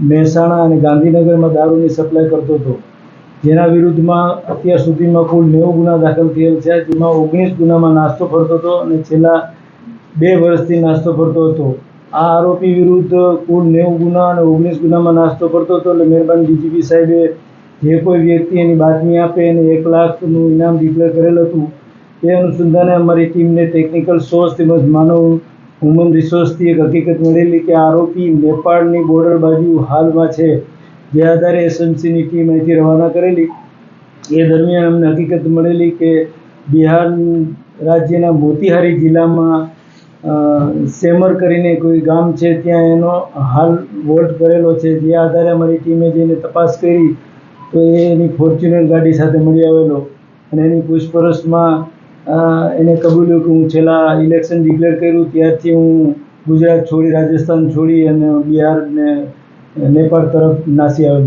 મહેસાણા અને ગાંધીનગરમાં દારૂની સપ્લાય કરતો હતો. જેના વિરુદ્ધમાં અત્યાર સુધીમાં કુલ નેવું ગુના દાખલ થયેલ છે. જેમાં ઓગણીસ ગુનામાં નાસ્તો ફરતો હતો અને છેલ્લા બે વર્ષથી નાસ્તો ફરતો હતો. આ આરોપી વિરુદ્ધ કુલ નેવું ગુના અને ઓગણીસ ગુનામાં નાસ્તો ફરતો હતો એટલે મહેરબાન ડીજીપી સાહેબે જે કોઈ વ્યક્તિ એની બાતમી આપે એને એક લાખનું ઇનામ ડિક્લેર કરેલ હતું, તે અનુસંધાને અમારી ટીમને ટેકનિકલ સોર્સ તેમજ માનવ હ્યુમન રિસોર્સથી એક હકીકત મળેલી કે આરોપી નેપાળની બોર્ડર બાજુ હાલમાં છે. જે આધારે એસએમસીની ટીમ અહીંથી રવાના કરેલી. એ દરમિયાન અમને હકીકત મળેલી કે બિહાર રાજ્યના મોતીહારી જિલ્લામાં સેમર કરીને કોઈ ગામ છે, ત્યાં એનો હાલ વોલ્ટ કરેલો છે. જે આધારે અમારી ટીમે જઈને તપાસ કરી, તો એ એની ફોર્ચ્યુનર ગાડી સાથે મળી આવેલો. અને એની પૂછપરછમાં એને કબૂલ્યું કે હું છેલ્લા ઇલેક્શન ડિક્લેર કર્યું, ત્યારથી હું ગુજરાત છોડી રાજસ્થાન છોડી અને બિહાર ને નેપાળ તરફ નાસી આવેલો